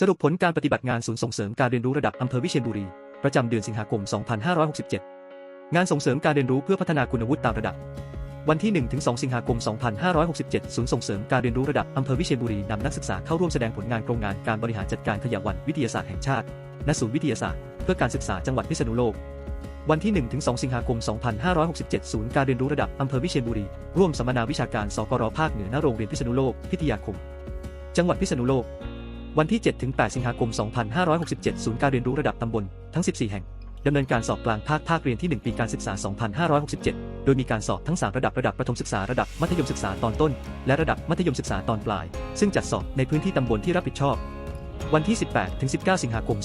สรุปผลการปฏิบัติงานศูนย์ส่งเสริมการเรียนรู้ระดับอำเภอวิเชียรบุรี ประจำเดือนสิงหาคม 2567 งานส่งเสริมการเรียนรู้เพื่อพัฒนาคุณวุฒิตามระดับ วันที่ 1-2 สิงหาคม 2567 ศูนย์ส่งเสริมการเรียนรู้ระดับอำเภอวิเชียรบุรีนำนักศึกษาเข้าร่วมแสดงผลงานโครงงานการบริหารจัดการขยะวันวิทยาศาสตร์แห่งชาติณศูนย์วิทยาศาสตร์เพื่อการศึกษาจังหวัดพิษณุโลก วันที่ 1-2 สิงหาคม 2567 ศูนย์การเรียนรู้ระดับอำเภอวิเชียรบุรี ร่วมสัมมนาวิชาการสกรภาคเหนือณโรงเรียนพิษณุโลกพิทยาคม จังหวัดพิษณุโลก วันที่ 7-8 สิงหาคม 2567 ศูนย์การเรียนรู้ระดับตำบล ทั้ง 14 แห่ง ดำเนินการสอบกลางภาคภาคเรียนที่ 1 ปีการศึกษา 2567 โดยมีการสอบทั้ง 3 ระดับระดับประถมศึกษาระดับมัธยมศึกษาตอนต้น และระดับมัธยมศึกษาตอนปลาย ซึ่งจัดสอบในพื้นที่ตำบลที่รับผิดชอบ วันที่ 18 ถึง 19 สิงหาคม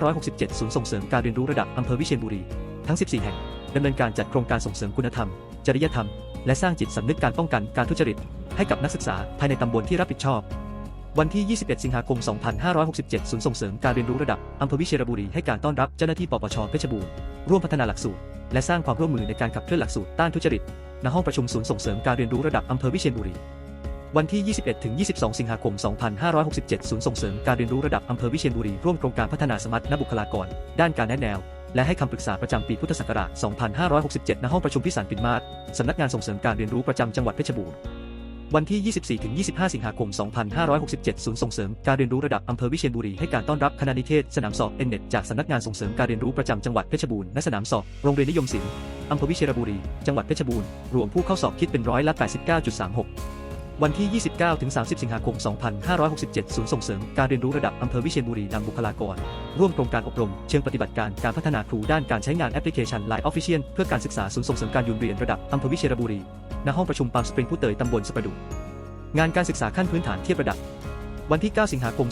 2567 ศูนย์ส่งเสริมการเรียนรู้ระดับอำเภอวิเชียรบุรี ทั้ง 14 แห่ง ดำเนินการจัดโครงการส่งเสริมคุณธรรม จริยธรรม และสร้างจิตสำนึกการป้องกันการทุจริต ให้กับนักศึกษาภายในตำบลที่รับผิดชอบ วันที่ 21 สิงหาคม 2567 ศูนย์ส่งเสริมการเรียนรู้ระดับอำเภอวิเชียรบุรีให้การต้อนรับเจ้าหน้าที่ปปชเพชรบูรณ์ร่วมพัฒนาหลักสูตร และสร้างความร่วมมือในการขับเคลื่อนหลักสูตรต้านทุจริตณห้องประชุมศูนย์ส่งเสริมการเรียนรู้ระดับอำเภอวิเชียรบุรี วันที่ 21 ถึง 22 สิงหาคม 2567 ศูนย์ส่งเสริมการเรียนรู้ระดับอำเภอวิเชียรบุรีร่วมโครงการพัฒนาสมรรถนบุคลากร ด้านการแนะแนว และให้คำปรึกษาประจำปีพุทธศักราช 2567 ณ ห้องประชุมพิสารปินมาศสำนักงานส่งเสริมการเรียนรู้ประจำจังหวัดเพชรบูรณ์ วันที่ 24-25 สิงหาคม 2567 ศูนย์ส่งเสริมการเรียนรู้ระดับอำเภอวิเชียรบุรีให้การต้อนรับคณะนิเทศ สนามสอบเอ็นเน็ตจากสำนักงานส่งเสริมการเรียนรู้ประจำจังหวัดเพชรบูรณ์ณสนามสอบโรงเรียนนิยมศิลป์อำเภอวิเชียรบุรี จังหวัดเพชรบูรณ์ รวมผู้เข้าสอบคิดเป็นร้อยละ 89.36วันที่ 29-30 สิงหาคม 2567 ศูนย์ส่งเสริมการเรียนรู้ระดับอำเภอวิเชียรบุรีนำบุคลากร ร่วมโครงการอบรม เชิงปฏิบัติการการพัฒนาครูด้านการใช้งานแอปพลิเคชัน Line Official เพื่อการศึกษาศูนย์ส่งเสริมการยูนเรียนระดับอำเภอวิเชียรบุรี ณห้องประชุมปามสปริงผู้เตยตำบลสประดุงานการศึกษาขั้นพื้นฐานเทียบระดับ วันที่ 9 สิงหาคม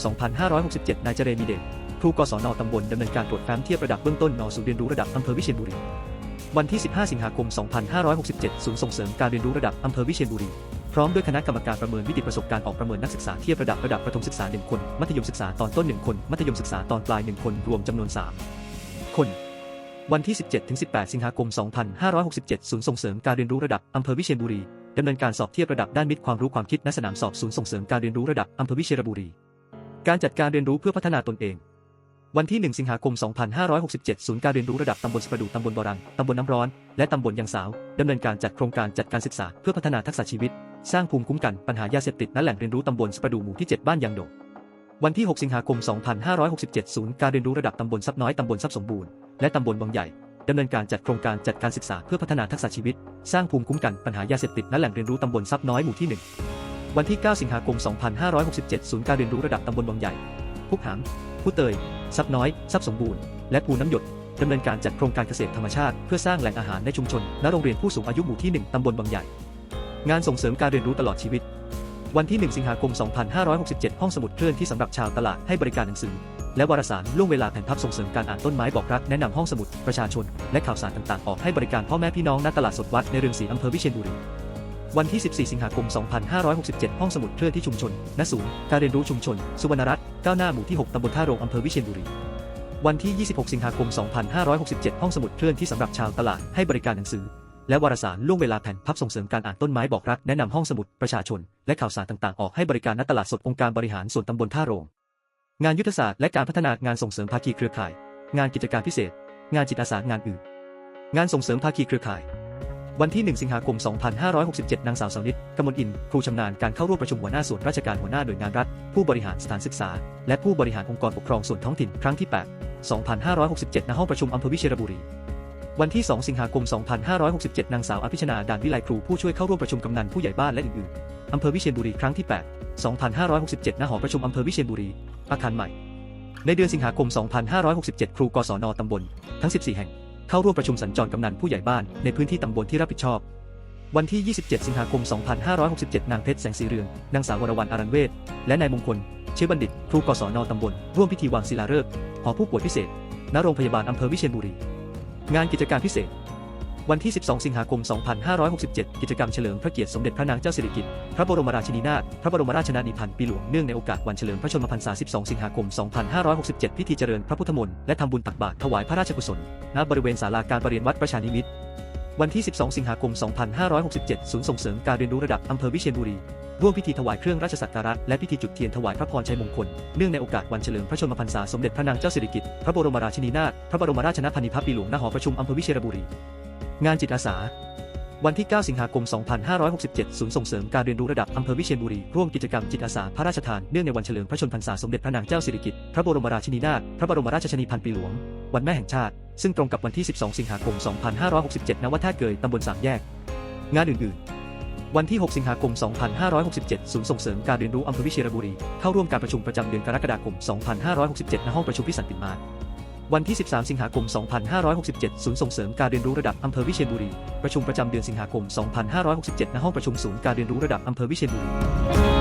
2567 นายเจเรมีเดชครูกศนตำบลดำเนินการตรวจแฟ้มเทียบระดับเบื้องต้นนศูนย์เรียนรู้ระดับอำเภอวิเชียรบุรี วันที่ 15 สิงหาคม 2567 ศูนย์ส่งเสริมการเรียนรู้ระดับอำเภอวิเชียรบุรี พร้อมด้วยคณะกรรมการประเมินวิติประสบการณ์ออกประเมินนักศึกษาเทียบระดับระดับประถมศึกษา 1 คน มัธยมศึกษาตอนต้น 1 คน มัธยมศึกษาตอนปลาย 1 คน รวมจำนวน 3 คน วันที่ 17ถึง18 สิงหาคม 2567 ศูนย์ส่งเสริมการเรียนรู้ระดับอำเภอวิเชียรบุรีดำเนินการสอบเทียบระดับด้านมิตรความรู้ความคิดณสนามสอบศูนย์ส่งเสริมการเรียนรู้ระดับอำเภอวิเชียรบุรี การจัดการเรียนรู้เพื่อพัฒนาตนเอง วันที่ 1 สิงหาคม 2567 ศูนย์การเรียนรู้ระดับตำบลสประดูตำบลบอรัง ตำบลน้ำร้อน และตำบลยังสาวดำเนินการจัดโครงการจัดการศึกษาเพื่อพัฒนาทักษะชีวิต สร้างภูมิคุ้มกันปัญหายาเสพติดณแหล่งเรียนรู้ตำบลสประดูหมู่ที่ 7 บ้านยางโดวันที่ 6 สิงหาคม 2567 ศูนย์การเรียนรู้ระดับตำบลซับน้อยตำบลซับสมบูรณ์ และตำบลบางใหญ่ดำเนินการจัดโครงการจัดการศึกษาเพื่อพัฒนาทักษะชีวิต สร้างภูมิคุ้มกันปัญหายาเสพติดณแหล่งเรียนรู้ตำบลซับน้อยหมู่ที่ 1 วันที่ 9 สิงหาคม 2567 ศูนย์การเรียนรู้ระดับตำบลบางใหญ่พุกหางผู้เตยซับน้อยซับสมบูรณ์ และภูน้ำหยดดำเนินการจัดโครงการเกษตรธรรมชาติเพื่อสร้างแหล่งอาหารในชุมชนณโรงเรียนผู้สูงอายุหมู่ที่ 1 ตำบลบางใหญ่ งานส่งเสริมการเรียนรู้ตลอดชีวิต วันที่ 1 สิงหาคม 2567 ห้องสมุดเคลื่อนที่สำหรับชาวตลาดให้บริการหนังสือ และวารสารล่วงเวลาแผ่นพับส่งเสริมการอ่านต้นไม้บอกรักแนะนำห้องสมุด ประชาชน และข่าวสารต่างๆ ออกให้บริการพ่อแม่พี่น้องณตลาดสดวัดในเรืองศรีอำเภอวิเชียรบุรีวันที่ 14 สิงหาคม 2567 ห้องสมุดเคลื่อนที่ชุมชน ณ ศูนย์ การเรียนรู้ชุมชน สุวรรณรัตน์ ก้าวหน้าหมู่ที่ 6 ตำบลท่าโรงอำเภอวิเชียรบุรี วันที่ 26 สิงหาคม 2567 ห้องสมุดเคลื่อนที่สำหรับชาวตลาด ให้บริการหนังสือ และวารสารล่วงเวลาแผ่นพับส่งเสริมการอ่านต้นไม้บอกรัก แนะนำห้องสมุด ประชาชน และข่าวสารต่างๆ ออกให้บริการณตลาดสดองค์การบริหารส่วนตำบลท่าโรง งานยุทธศาสตร์และการพัฒนางานส่งเสริมภาคีเครือข่าย งานกิจการพิเศษ งานจิตอาสางานอื่น งานส่งเสริมภาคีเครือข่าย วันที่ 1 สิงหาคม 2567 นางสาวสาวนิตกมลอิน ครูชำนาญการเข้าร่วมประชุมหัวหน้าส่วนราชการหัวหน้าหน่วยงานรัฐ ผู้บริหารสถานศึกษา และผู้บริหารองค์กรปกครองส่วนท้องถิ่นครั้งที่ 8 2567 ณ ห้องประชุมอำเภอวิเชียรบุรีวันที่ 2 สิงหาคม 2567 นางสาวอภิชนาดานวิไลครูผู้ช่วยเข้าร่วมประชุมกำนันผู้ใหญ่บ้านและอื่นๆ อำเภอวิเชียรบุรีครั้งที่ 8 2567 ณ หอประชุมอำเภอวิเชียรบุรี อาคารใหม่ ในเดือนสิงหาคม 2567 ครูกศนตำบล ทั้ง 14 แห่ง เข้าร่วมประชุมสัญจรกำนันผู้ใหญ่บ้านในพื้นที่ตำบลที่รับผิดชอบ วันที่ 27 สิงหาคม 2567 นางเพชรแสงสีเรือง นางสาววรวรรณอารันเวศ และนายมงคล เชื้อบัณฑิต ครูกศนตำบล ร่วมพิธีวางศิลาฤกษ์หอผู้ป่วยพิเศษ ณ โรงพยาบาลอำเภอวิเชียรบุรี งานกิจการพิเศษ วันที่ 12 สิงหาคม 2567 กิจกรรมเฉลิมพระเกียรติสมเด็จพระนางเจ้าสิริกิติ์ พระบรมราชินีนาถ พระบรมราชชนนีพันปีหลวง เนื่องในโอกาสวันเฉลิมพระชนมพรรษา 12 สิงหาคม 2567 พิธีเจริญพระพุทธมนต์และทำบุญตักบาตรถวายพระราชกุศล ณ บริเวณศาลาการประเรียนวัดประชานิมิตร วันที่ 12 สิงหาคม 2567 ศูนย์ส่งเสริมการเรียนรู้ระดับอำเภอวิเชียรบุรี ร่วมพิธีถวายเครื่องราชสักการะและพิธีจุดเทียนถวายพระพรชัยมงคล เนื่องในโอกาสวันเฉลิมพระชนมพรรษาสมเด็จพระนางเจ้าสิริกิติ์ พระบรมราชินีนาถ พระบรมราชนพันิพักปีหลวง ณ หอประชุมอำเภอวิเชียรบุรี งานจิตอาสา วันที่ 9 สิงหาคม 2567 ศูนย์ส่งเสริมการเรียนรู้ระดับอำเภอวิเชียรบุรี ร่วมกิจกรรมจิตอาสาพระราชทาน เนื่องในวันเฉลิมพระชนมพรรษาสมเด็จพระนางเจ้าสิริกิติ์ พระบรมราชินีนาถ พระบรมราชชนีพันปีหลวง วันแม่แห่งชาติ ซึ่งตรงกับวันที่ 12 สิงหาคม 2567 ณ วัดท่าเกย ตำบลสามแยก งานอื่นๆวันที่ 6 สิงหาคม 2567 ศูนย์ส่งเสริมการเรียนรู้อำเภอวิเชียรบุรี เข้าร่วมการประชุมประจำเดือนกรกฎาคม 2567 ณ ห้องประชุมพิสันติมา วันที่ 13 สิงหาคม 2567 ศูนย์ส่งเสริมการเรียนรู้ระดับอำเภอวิเชียรบุรี ประชุมประจำเดือนสิงหาคม 2567 ณ ห้องประชุมศูนย์การเรียนรู้ระดับอำเภอวิเชียรบุรี